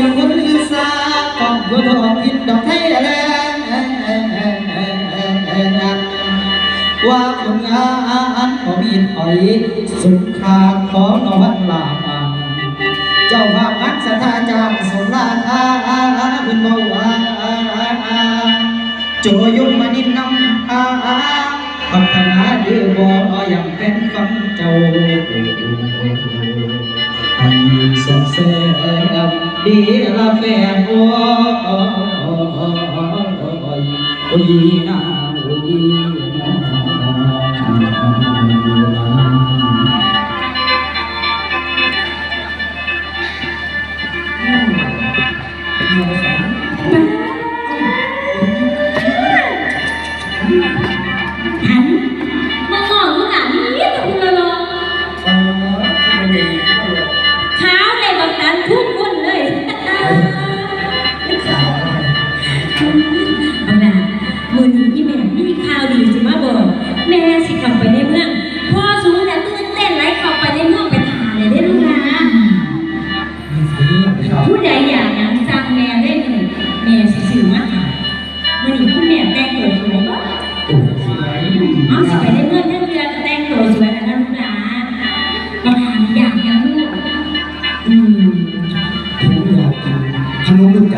สียงคนอื่นซาตองโยทองกินดอกไทยแดงว่าคนงานขอมีถอยสุดขาดของนวัดลามาเจ้าภาพนักสถาธารางสมราอาอคุณเบาว่าโจยมมานินนำอาอาพัฒนาหรือบ่อยังเป็นฟังเจ้า ดีละแฟนโอ้ยโอ้ยนาโอ้ยนา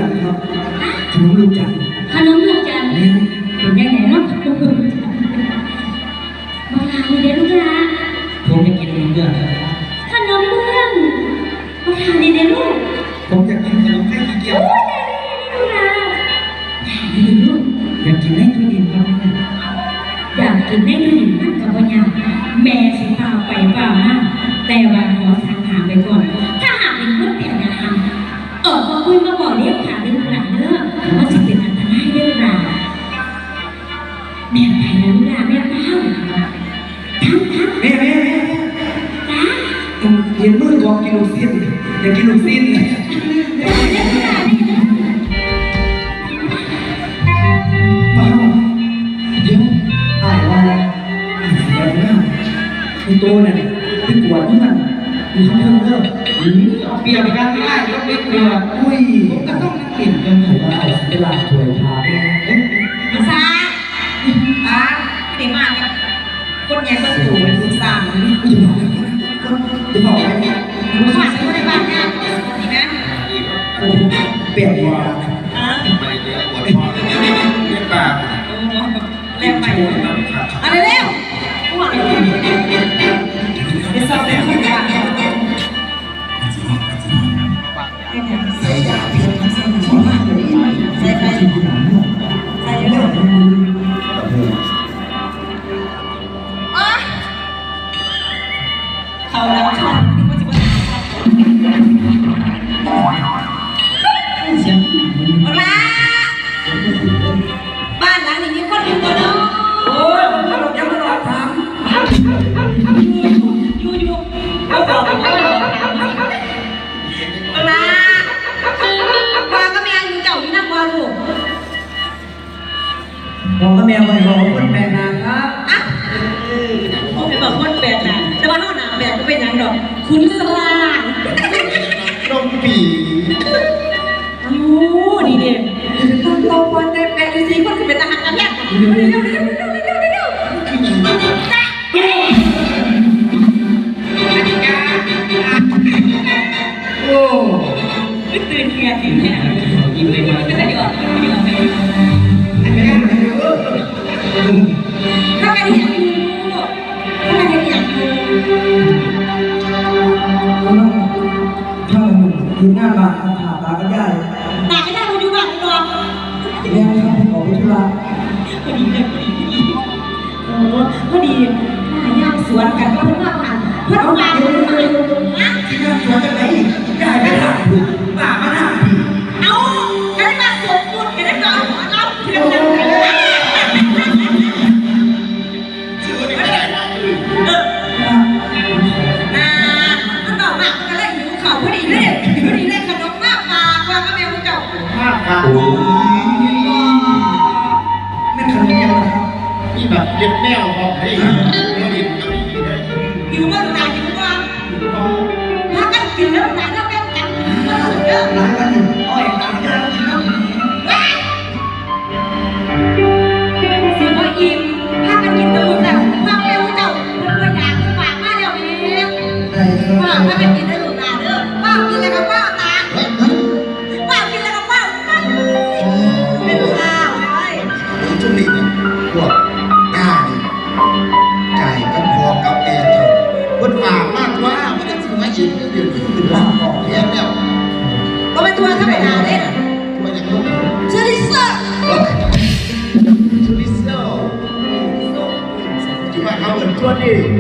ฉันร์ครับขนมลูกจันทร์ขนมลูกจันทร์เนี่ยเป็นยังไงเนาะมลูกจันทร์มาทาเลยเด้อลูกนะผมไม่กินเนื้อขนมเบื้องมาทานเลยเด้อลูกผมอยากกินขนมไข่ขี้เกียจโอ้ยได้เลยลูกนะทานเลยลูกอยากกินให้ทุเรียนครับอยากกินได้ด้วยมันกับปัญญาแม่สิพาไปเปล่านะแต่ว่าขอสั่งถามไปก่อนถ้าหากเป็น กองกินลูกสิ้นอยากกินลูกสิ้นเด้อเด้อเด้อเด้อเปล่าเดี๋ยวอายว่าอายเสียหน้าคุณโตเนี่ยเป็นกวดที่มันมีคำเพิ่มเติมอืมเอาเปรียบกันไม่ได้ยกเว้นเปรียบอุ้ยผมก็ต้องกินกันผมว่าอายเวลาถวยทาเนี่ยเอ๊ะมาซาอะไม่ได้มากครับคนใหญ่คนสูงเป็นผู้สร้างนี่จะบอกจะบอกอะไร เปลี่ยนว่าอะไปเดี๋ยวปวดคอเลยเรียกปากโอ้โหเร็วไป แม่ว่าบอกคนแปลกหน้าครับอะผมไปบอกคนแปดน่ะแต่ว่าเท่าหนาแปดก็เป็นยังดอกคุณสลาดนมปีโอ้ดีเด่นต้องโตคนได้แปดดูสิคนเป็นทหารกันเนี่ยเร็วเร็วเร็วเร็วเร็วโอ้ตื่นเกียร์ตื่นแค่ยิ้มเลย ถ้ามันยู่หน้าบ้านผ่าตาก็ได้ตาก็ได้มาดูบ้านก่อนแม่ครับผมออกไปธุระพอดีเลยพอดีโอ้พอดีหายากสวนกันก็เพิ่งมาผ่านเพิ่งมาเพิ่งมาที่นั่นสวนจะไหนได้ไม่ได้ป่ามาหน้าพี่เอา แบบเรี กินเดือดกินเดือดแล้วแท่แล้ว Kau bantu aku nak ada. ทุกวันยังลูก Jadi sah. ชุดที่เซล So, จุดมาเขาเหมือนตัวดี